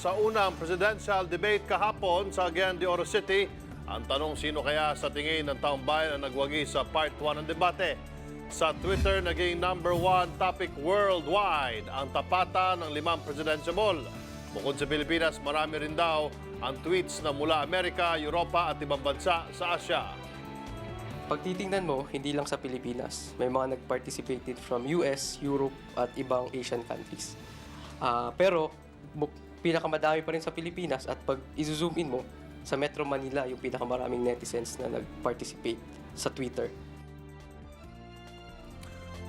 sa unang presidential debate kahapon sa Cagayan de Oro City. Ang tanong sino kaya sa tingin ng taong bayan ang nagwagi sa part 1 ng debate. Sa Twitter, naging number one topic worldwide ang tapatan ng limang presidential. Bukod sa Pilipinas, marami rin daw ang tweets na mula Amerika, Europa at ibang bansa sa Asia. Pag titingnan mo, hindi lang sa Pilipinas, may mga nag-participated from US, Europe, at ibang Asian countries. Ah, pero, pinakamadami pa rin sa Pilipinas at pag i-zoom in mo, sa Metro Manila yung pinakamaraming netizens na nag-participate sa Twitter.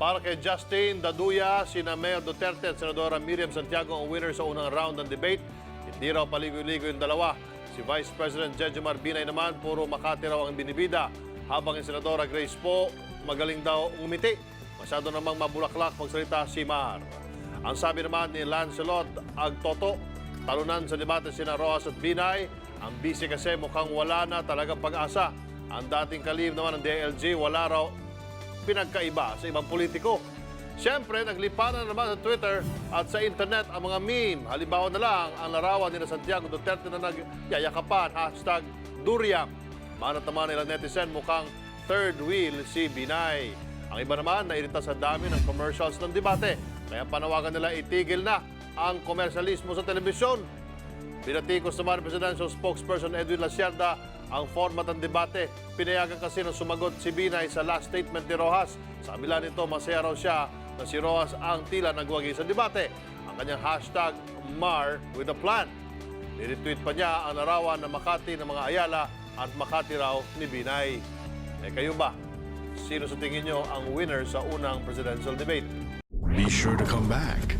Para kay Justin Daduya, sina Mayor Duterte at Senadora Miriam Santiago ang winner sa unang round ng debate. Hindi raw paligoy-ligoy yung dalawa. Si Vice President Jejomar Binay naman, puro Makati raw ang binibida. Habang yung Senadora Grace Po, magaling daw umiti. Masyado namang mabulaklak magsalita si Mar. Ang sabi naman ni Lancelot Agtoto, talunan sa debate sina Rojas at Binay. Ang busy kasi mukhang wala na talagang pag-asa. Ang dating kalib naman ng DLG, wala raw pinagkaiba sa ibang politiko. Siyempre, naglipanan naman sa Twitter at sa internet ang mga meme. Halimbawa na lang ang larawan ni na Santiago Duterte na nagyayakapan, hashtag Duriang. Manat naman ilang netizen mukhang third wheel si Binay. Ang iba naman nairita sa dami ng commercials ng debate. Kaya panawagan nila itigil na ang komersyalismo sa telebisyon. Pinatikos naman ng Presidential Spokesperson Edwin Lacerda ang format ng debate. Pinayagan kasi ng sumagot si Binay sa last statement ni Rojas. Sa kabila nito, masaya raw siya na si Rojas ang tila nagwagi sa debate. Ang kanyang hashtag Mar with a plan. Niretweet pa niya ang larawan ng Makati ng mga Ayala at Makati raw ni Binay. Eh kayo ba? Sino sa tingin nyo ang winner sa unang presidential debate? Be sure to come back.